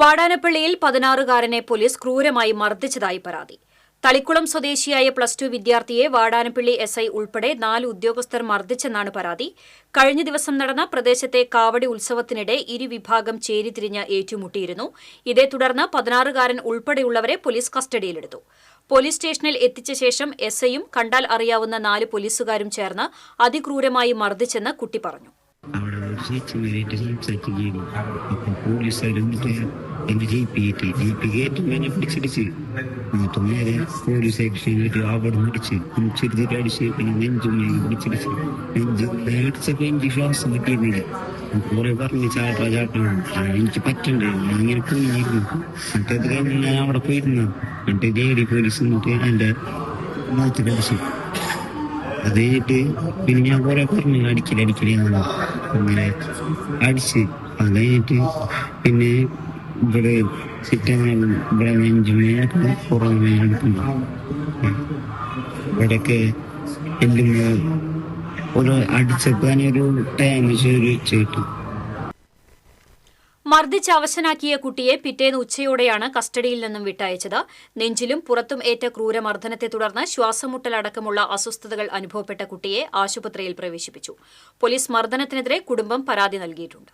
വാടാനപ്പള്ളിയിൽ പതിനാറുകാരനെ police ക്രൂരമായി മർദ്ദിച്ചതായി പരാതി. തളിക്കുളം സ്വദേശിയായ പ്ലസ് ടു വിദ്യാർത്ഥിയെ വാടാനപ്പള്ളി എസ് ഐ ഉൾപ്പെടെ നാല് ഉദ്യോഗസ്ഥർ മർദ്ദിച്ചെന്നാണ് പരാതി. കഴിഞ്ഞ ദിവസം നടന്ന പ്രദേശത്തെ കാവടി ഉത്സവത്തിനിടെ ഇരുവിഭാഗം ചേരിതിരിഞ്ഞ് ഏറ്റുമുട്ടിയിരുന്നു. ഇതേ തുടർന്ന് പതിനാറുകാരൻ ഉൾപ്പെടെയുള്ളവരെ പോലീസ് കസ്റ്റഡിയിലെടുത്തു. പോലീസ് സ്റ്റേഷനിൽ എത്തിച്ച ശേഷം എസ് ഐയും കണ്ടാൽ അറിയാവുന്ന നാല് പോലീസുകാരും ചേർന്ന് അതിക്രൂരമായി മർദ്ദിച്ചെന്ന് കുട്ടി പറഞ്ഞു. അവിടെ ഒരു ചേച്ചി നേരിട്ട് സംസാരിക്കുകയും അപ്പൊ പോലീസുകാർ എന്നിട്ട് എന്റെ ജീപ്പ് കയറ്റി ജീപ്പ് കയറ്റി എന്നെ പിടിച്ചിടിച്ച്. എന്നിട്ട് നേരെ പോലീസ് ആയിട്ട് അവിടെ നിടിച്ച്. ചെറുതിട്ട് അടിച്ച് പിന്നെ നെഞ്ചും പിടിച്ചിടിച്ച്. നെഞ്ച് അടിച്ചപ്പോ എനിക്ക് ശ്വാസം കിട്ടിയിരുന്നില്ല. കുറെ പറഞ്ഞ് ചാട്ടാ ചാട്ടണം എനിക്ക് പറ്റണ്ടേ? ഇങ്ങനെ കുഞ്ഞിരുന്നു എന്നിട്ട് അത് കഴിഞ്ഞ് ഞാൻ അവിടെ പോയിരുന്നു. എന്നിട്ട് ലേഡി പോലീസ് എന്നിട്ട് എന്റെ മുഖത്തിലടിച്ചു അത് കഴിഞ്ഞിട്ട് പിന്നെ ഞാൻ കുറെ പറഞ്ഞു അടിക്കൽ അടിക്കൽ അങ്ങനെ അടിച്ച് അത് കഴിഞ്ഞിട്ട് പിന്നെ ഇവിടെ സിറ്റങ്ങളും ഇവിടെ നെഞ്ചുമേനൊക്കെ പുറമേ എടുക്കുന്നു ഇവിടെയൊക്കെ എല്ലാം ഒരു അടിച്ചപ്പോ ഒരു ടൈം ഒരു ചേട്ടു മർദ്ദിച്ച് അവശനാക്കിയ കുട്ടിയെ പിറ്റേന്ന് ഉച്ചയോടെയാണ് കസ്റ്റഡിയിൽ നിന്നും വിട്ടയച്ചത്. നെഞ്ചിലും പുറത്തും ഏറ്റ ക്രൂരമർദ്ദനത്തെ തുടർന്ന് ശ്വാസമുട്ടലടക്കമുള്ള അസ്വസ്ഥതകൾ അനുഭവപ്പെട്ട കുട്ടിയെ ആശുപത്രിയിൽ പ്രവേശിപ്പിച്ചു. പോലീസ് മർദ്ദനത്തിനെതിരെ കുടുംബം പരാതി നൽകിയിട്ടുണ്ട്.